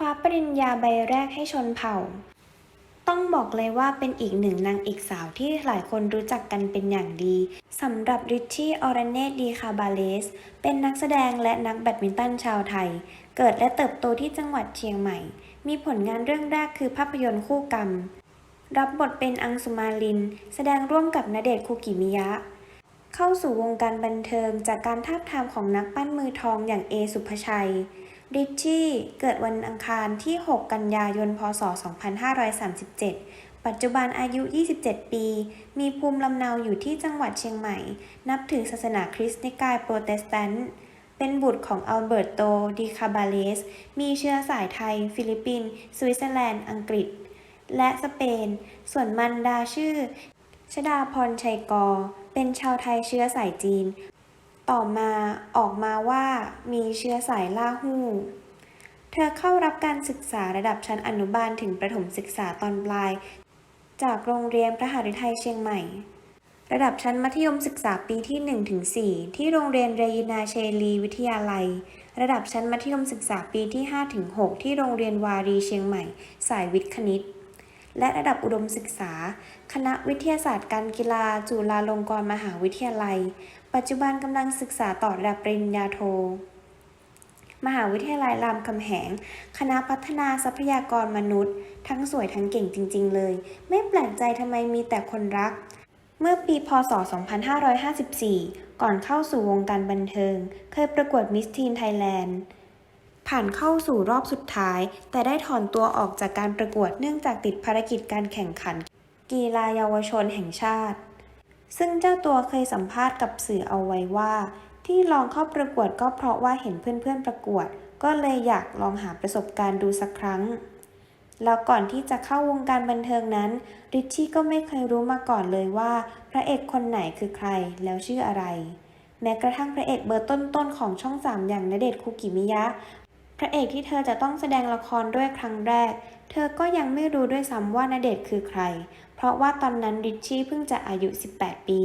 คว้าปริญญาใบแรกให้ชนเผ่า ต้องบอกเลยว่าเป็นอีกหนึ่งนางเอกสาวที่หลายคนรู้จักกันเป็นอย่างดีสำหรับริชชี่ออรเนตดีคาบาเลส เป็นนักแสดงและนักแบดมินตันชาวไทย เกิดและเติบโตที่จังหวัดเชียงใหม่ มีผลงานเรื่องแรกคือภาพยนตร์คู่กรรม รับบทเป็นอังสุมาลิน แสดงร่วมกับณเดชน์คุกิมิยะเข้าสู่วงการบันเทิงจากการทาบทามของนักปั้นมือทองอย่างเอสุภชัย ริชชี่เกิดวันอังคารที่ 6 กันยายน พศ 2537 ปัจจุบันอายุ 27 ปี มีภูมิลำเนาอยู่ที่จังหวัดเชียงใหม่ นับถือศาสนาคริสต์นิกายโปรเตสแตนต์เป็นบุตรของอัลเบิร์โต ดิคาบาเลส มีเชื้อสายไทย ฟิลิปปินส์สวิตเซอร์แลนด์ อังกฤษ และสเปน ส่วนมันดาชื่อ ชดาพรชัยกรเป็นชาวไทยเชื้อสายจีน ต่อมาออกมาว่ามีเชื้อสายล่าฮู้ เธอเข้ารับการศึกษาระดับชั้นอนุบาลถึงประถมศึกษาตอนปลาย จากโรงเรียนพระหฤทัยเชียงใหม่ ระดับชั้นมัธยมศึกษาปีที่ 1-4 ที่โรงเรียนเรยินาเชลีวิทยาลัย ระดับชั้นมัธยมศึกษาปีที่ 5-6 ที่โรงเรียนวารีเชียงใหม่ สายวิทย์คณิต และระดับอุดมศึกษา คณะวิทยาศาสตร์การกีฬา จุฬาลงกรณ์มหาวิทยาลัย ปัจจุบันกำลังศึกษาต่อระดับปริญญาโท มหาวิทยาลัยรามคำแหง คณะพัฒนาทรัพยากรมนุษย์ ทั้งสวยทั้งเก่งจริง ๆ เลย ไม่แปลกใจทำไมมีแต่คนรัก เมื่อปีพศ 2554 ก่อนเข้าสู่วงการบันเทิง เคยประกวดมิสทีนไทยแลนด์ ผ่านเข้าสู่รอบสุดท้าย แต่ได้ถอนตัวออกจากการประกวดเนื่องจากติดภารกิจการแข่งขัน กีฬาเยาวชนแห่งชาติ ซึ่งเจ้าตัวเคยสัมภาษณ์กับสื่อเอาไว้ว่า ที่ลองเข้าประกวดก็เพราะว่าเห็นเพื่อนๆประกวด ก็เลยอยากลองหาประสบการณ์ดูสักครั้งแล้วก่อนที่จะเข้าวงการบันเทิงนั้น ริชชี่ก็ไม่เคยรู้มาก่อนเลยว่า พระเอกคนไหนคือใครแล้วชื่ออะไร แม้กระทั่งพระเอกเบอร์ต้นๆของช่องสามอย่างณเดชน์คุกิมิยะ พระเอกที่เธอจะต้องแสดงละครด้วยครั้งแรก เธอก็ยังไม่รู้ด้วยซ้ำว่านาเดชคือใคร เพราะว่าตอนนั้นริชชี่เพิ่งจะอายุ 18 ปี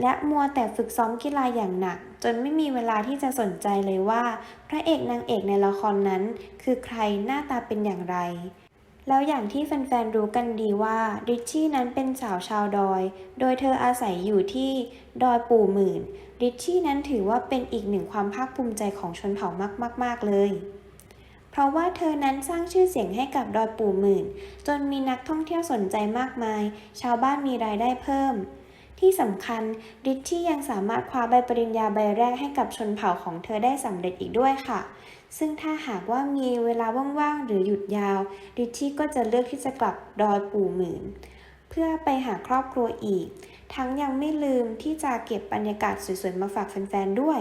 และมัวแต่ฝึกซ้อมกีฬาอย่างหนัก จนไม่มีเวลาที่จะสนใจเลยว่า พระเอกนางเอกในละครนั้น คือใครหน้าตาเป็นอย่างไร แล้วอย่างที่แฟนๆรู้กันดีว่าริชชี่นั้นเป็นสาวชาวดอย โดยเธออาศัยอยู่ที่ดอยปู่หมื่น ริชชี่นั้นถือว่าเป็นอีกหนึ่งความภาคภูมิใจของชนเผ่ามากๆ ๆ เลย เพราะว่าเธอนั้นสร้างชื่อเสียงให้กับดอยปู่หมื่น จนมีนักท่องเที่ยวสนใจมากมาย ชาวบ้านมีรายได้เพิ่ม ที่สำคัญดิชชี่ยังสามารถคว้าใบปริญญาใบแรกให้กับชนเผ่าของเธอได้สำเร็จอีกด้วยค่ะ ซึ่งถ้าหากว่ามีเวลาว่างๆหรือหยุดยาวดิชชี่ก็จะเลือกที่จะกลับดอยปู่หมื่น เพื่อไปหาครอบครัวอีก ทั้งยังไม่ลืมที่จะเก็บบรรยากาศสวยๆมาฝากแฟนๆด้วย